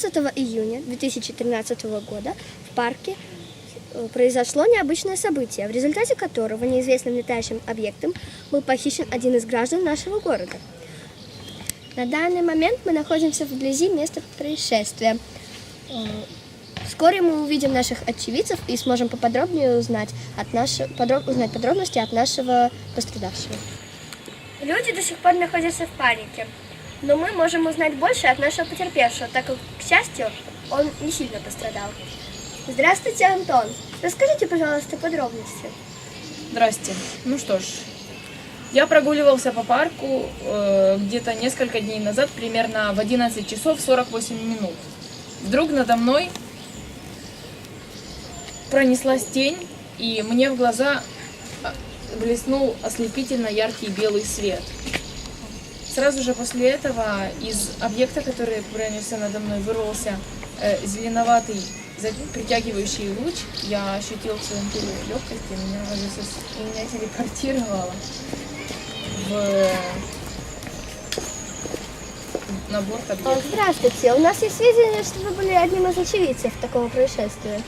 15 июня 2013 года в парке э, произошло необычное событие, в результате которого неизвестным летающим объектом был похищен один из граждан нашего города. На данный момент мы находимся вблизи места происшествия. Э, Вскоре мы увидим наших очевидцев и сможем поподробнее узнать, от нашего, подроб- узнать подробности от нашего пострадавшего. Люди до сих пор находятся в панике, но мы можем узнать больше от нашего потерпевшего, так как, к счастью, он не сильно пострадал. Здравствуйте, Антон. Расскажите, пожалуйста, подробности. Здрасте. Ну что ж, я прогуливался по парку э, где-то несколько дней назад, примерно в 11 часов 48 минут. Вдруг надо мной пронеслась тень, и мне в глаза а, блеснул ослепительно яркий белый свет. Сразу же после этого из объекта, который пронесся надо мной, вырвался э, зеленоватый притягивающий луч. Я ощутил в своем теле легкость, и меня, засос- и меня телепортировало в на борт объекта. Здравствуйте. У нас есть сведения, что вы были одним из очевидцев такого происшествия.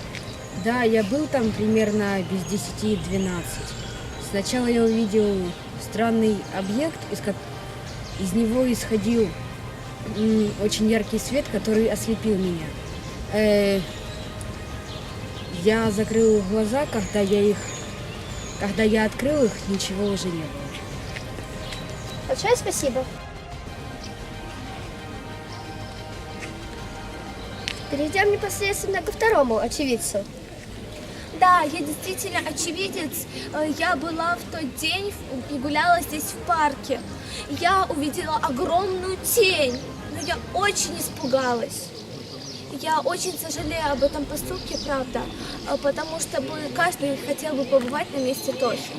Да, я был там примерно без 10-12. Сначала я увидел странный объект, из, из него исходил очень яркий свет, который ослепил меня. Э, я закрыл глаза, когда я их, когда я открыл их, ничего уже не было. Большое спасибо. Перейдем непосредственно ко второму очевидцу. Да, я действительно очевидец. Э, Я была в тот день и гуляла здесь в парке. Я увидела огромную тень, но я очень испугалась. Я очень сожалею об этом поступке, правда, э, потому что бы каждый хотел бы побывать на месте Тохи.